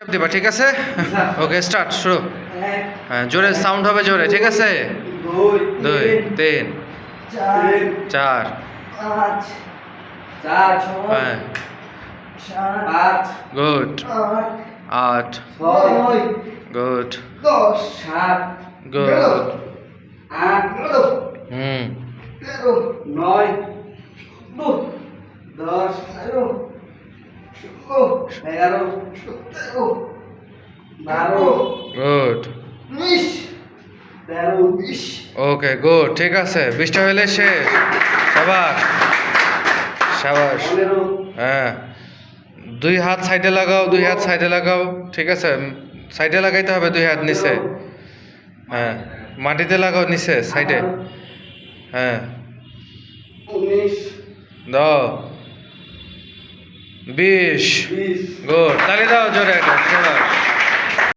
দিবা, ঠিক আছে? ওকে স্টার্ট শুরু। হ্যাঁ জোরে সাউন্ড হবে জোরে, ঠিক আছে? দুই, তিন, চার। হ্যাঁ। গুড। আট। গুড। গুড। হুম। নয় দশ গুড ওকে গুড ঠিক আছে, বৃষ্টি হলে শেষ। সাবাস। সাবাস। হ্যাঁ। দুই হাত সাইডে লাগাও, দুই হাত সাইডে লাগাও। ঠিক আছে সাইডে লাগাইতে হবে দুই হাত নিচে। হ্যাঁ মাটিতে লাগাও নিচে সাইডে হ্যাঁ। দাও। বিশ। গুড। তালি দাও জোরে একটা